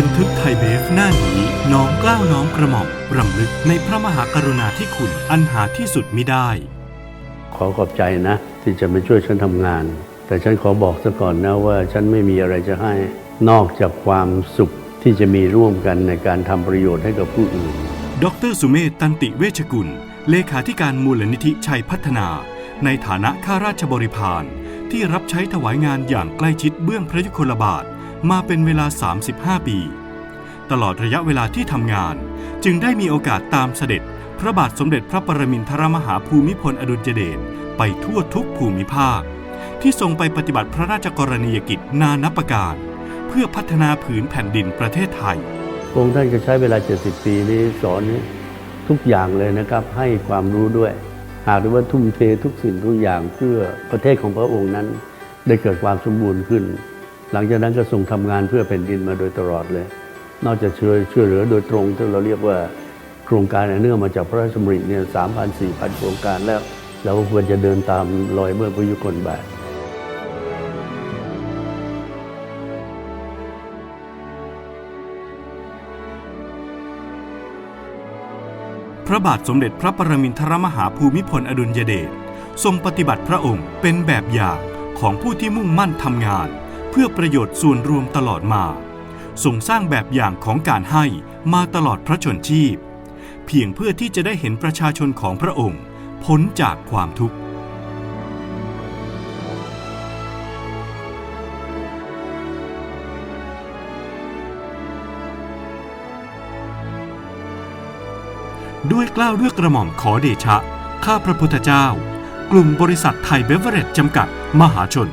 บันทึกไทยเบฟหน้านี้ น้อมเกล้าวน้อมกระหม่อมรำลึกในพระมหากรุณาธิคุณอันหาที่สุดมิได้ ขอขอบใจนะ ที่จะมาช่วยฉันทำงาน แต่ฉันขอบอกซะก่อนนะว่าฉันไม่มีอะไรจะให้ นอกจากความสุขที่จะมีร่วมกันในการทำประโยชน์ให้กับผู้อื่น ดรสุเมธตันติเวชกุล เลขาธิการมูลนิธิชัยพัฒนา ในฐานะข้าราชบริพารที่รับใช้ถวายงานอย่างใกล้ชิดเบื้องพระยุคลบาท มาเป็นเวลา 35 ปี ตลอดระยะเวลาที่ทำงาน จึงได้มีโอกาสตามเสด็จ พระบาทสมเด็จพระปรมินทรมหาภูมิพลอดุลยเดชไปทั่วทุกภูมิภาค ที่ทรงไปปฏิบัติพระราชกรณียกิจนานับประการ เพื่อพัฒนาผืนแผ่นดินประเทศไทยองค์ท่านก็ใช้เวลา 70 ปีนี้สอนทุกอย่างเลยนะครับ ให้ความรู้ด้วย หากได้ว่าทุ่มเททุกสิ่งทุกอย่างเพื่อประเทศของพระองค์นั้น ได้เกิดความสมบูรณ์ขึ้น หลังจากนั้นก็ทรงทำงานเพื่อแผ่นดินมาโดยตลอดเลย นอกจากช่วยช่วยเหลือโดยตรงที่เราเรียกว่าโครงการเนื่องมาจากพระราชดำริเนี่ยสามพันสี่พันโครงการแล้ว เราก็ควรจะเดินตามรอยเมื่อพระยุคลบาทพระบาทสมเด็จพระปรมินทรมหาภูมิพลอดุลยเดชทรงปฏิบัติพระองค์เป็นแบบอย่างของผู้ที่มุ่งมั่นทำงาน เพื่อประโยชน์ส่วนรวมตลอดมาทรงสร้างแบบอย่างของการให้มาตลอดพระชนชีพ เพียงเพื่อที่จะได้เห็นประชาชนของพระองค์ พ้นจากความทุกข์ ด้วยกล้าวด้วยกระหม่อมขอเดชะ ข้าพระพุทธเจ้า กลุ่มบริษัทไทยเบเวอเรจจำกัด มหาชน